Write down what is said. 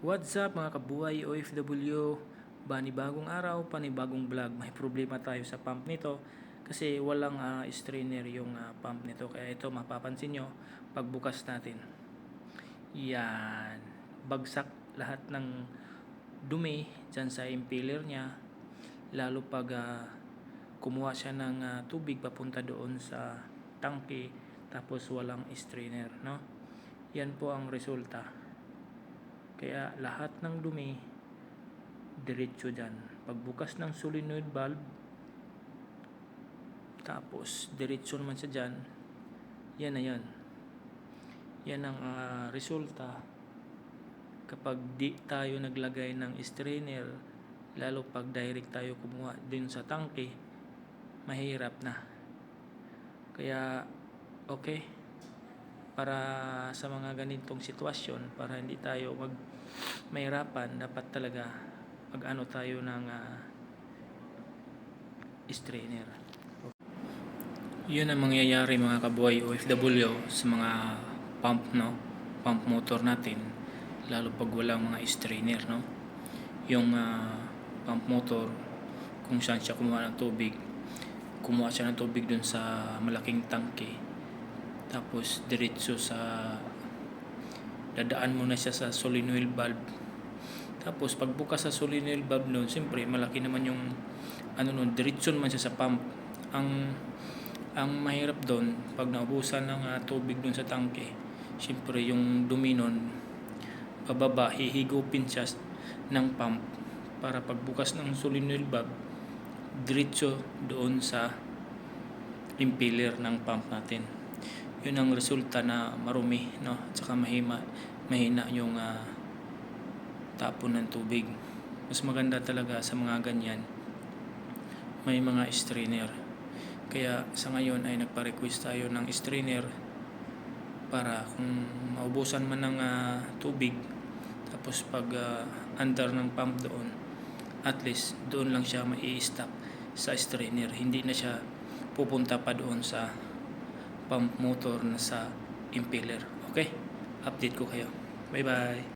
What's up mga kabuhay OFW? Panibagong araw, panibagong vlog. May problema tayo sa pump nito kasi walang ah, strainer yung ah, pump nito. Kaya ito mapapansin nyo pagbukas natin. Yan. Bagsak lahat ng dumi dyan sa impeller niya. Lalo pag ah, kumuha siya ng ah, tubig papunta doon sa tangke tapos walang strainer. No? Yan po ang resulta. Kaya lahat ng dumi diretso dyan. Pagbukas ng solenoid valve, tapos diretso naman siya dyan, yan na yan. Yan ang ah, resulta kapag di tayo naglagay ng strainer, lalo pag direct tayo kumuha din sa tangke, mahirap na. Kaya, okay, para sa mga ganitong sitwasyon, para hindi tayo mag mahirapan, dapat talaga mag-ano tayo ng ah, strainer. Yun ang mangyayari mga kabuhay OFW sa mga pump no, pump motor natin lalo pag walang mga strainer no. Yung ah, pump motor kung saan siya kumuha ng tubig, kumuha siya ng tubig dun sa malaking tangke. Tapos diretso sa dadaan muna siya sa solenoid valve. Tapos pagbukas sa solenoid valve noon, siyempre malaki naman yung ano noon, diretso naman siya sa pump. Ang ang mahirap doon pag naubusan ng ah, tubig doon sa tangke, siyempre yung dumi nun pababa, hihigupin siya ng pump para pagbukas ng solenoid valve, diretso doon sa impeller ng pump natin. Yun ang resulta na marumi, no? At saka mahima, mahina yung ah, tapon ng tubig. Mas maganda talaga sa mga ganyan, may mga strainer. Kaya sa ngayon ay nagpa-request tayo ng strainer para kung maubusan man ng ah, tubig tapos pag ah, under ng pump doon at least doon lang siya mai-stop sa strainer hindi na siya pupunta pa doon sa pump motor na sa impeller. Okay? Update ko kayo. Bye bye